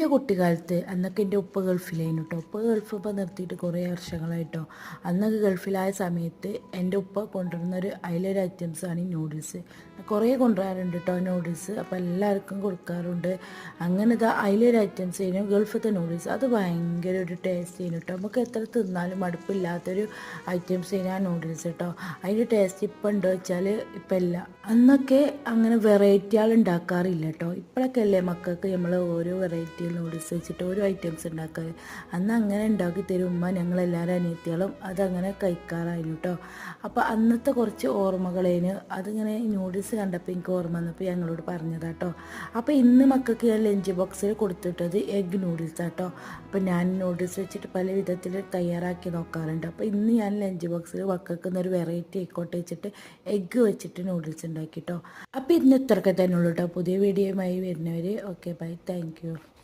എന്റെ കുട്ടിക്കാലത്ത് അന്നൊക്കെ എന്റെ ഉപ്പ ഗൾഫിലായിരുന്നു കേട്ടോ ഉപ്പ ഗൾഫ് ഇപ്പോൾ നിർത്തിയിട്ട് കുറേ വർഷങ്ങളായിട്ടോ. അന്നൊക്കെ ഗൾഫിലായ സമയത്ത് എന്റെ ഉപ്പ കൊണ്ടുവരുന്ന ഒരു അതിലൊരു ഐറ്റംസാണ് ഈ നൂഡിൽസ് കുറേ കൊണ്ടുവരാറുണ്ട് കേട്ടോ നൂഡിൽസ് അപ്പോൾ എല്ലാവർക്കും കൊടുക്കാറുണ്ട്. അങ്ങനെ ഇതാ അതിലൊരു ഐറ്റംസ് ആയിരുന്നു ഗൾഫത്തെ നൂഡിൽസ് അത് ഭയങ്കര ഒരു ടേസ്റ്റ് ചെയ്യുന്നു കേട്ടോ നമുക്ക് എത്ര തിന്നാലും മടുപ്പില്ലാത്തൊരു ഐറ്റംസ് ചെയ്യുന്ന ആ നൂഡിൽസ് കേട്ടോ അതിന്റെ ടേസ്റ്റ് ഇപ്പം ഉണ്ടോ വെച്ചാൽ ഇപ്പം ഇല്ല. അന്നൊക്കെ അങ്ങനെ വെറൈറ്റികൾ ഉണ്ടാക്കാറില്ല കേട്ടോ ഇപ്പോഴൊക്കെ അല്ലേ മക്കൾക്ക് നമ്മൾ ഓരോ വെറൈറ്റി നൂഡിൽസ് വെച്ചിട്ട് ഓരോ ഐറ്റംസ് ഉണ്ടാക്കാറ് അന്ന് അങ്ങനെ ഉണ്ടാക്കി തരും. ഉമ്മ ഞങ്ങളെല്ലാവരും അനിയത്തികളും അതങ്ങനെ കഴിക്കാറായിരുന്നു കേട്ടോ അപ്പോൾ അന്നത്തെ കുറച്ച് ഓർമ്മകളേന് അതിങ്ങനെ നൂഡിൽസ് കണ്ടപ്പോൾ എനിക്ക് ഓർമ്മ വന്നപ്പോൾ ഞങ്ങളോട് പറഞ്ഞതാട്ടോ അപ്പോൾ ഇന്ന് മക്കൾക്ക് ഞാൻ ലഞ്ച് ബോക്സിൽ കൊടുത്തിട്ടത് എഗ് നൂഡിൽസ് ആട്ടോ അപ്പോൾ ഞാൻ നൂഡിൽസ് വെച്ചിട്ട് പല വിധത്തിൽ തയ്യാറാക്കി നോക്കാറുണ്ട്. അപ്പോൾ ഇന്ന് ഞാൻ ലഞ്ച് ബോക്സിൽ മക്കൾക്ക് ഒരു വെറൈറ്റി ആയിക്കോട്ടെ വെച്ചിട്ട് എഗ്ഗ് വെച്ചിട്ട് നൂഡിൽസ് ഉണ്ടാക്കി കേട്ടോ അപ്പോൾ ഇന്ന് ഇത്രയൊക്കെ തന്നെ ഉള്ളൂ കേട്ടോ പുതിയ വീഡിയോയുമായി വരുന്നവർ ഓക്കെ ബൈ താങ്ക്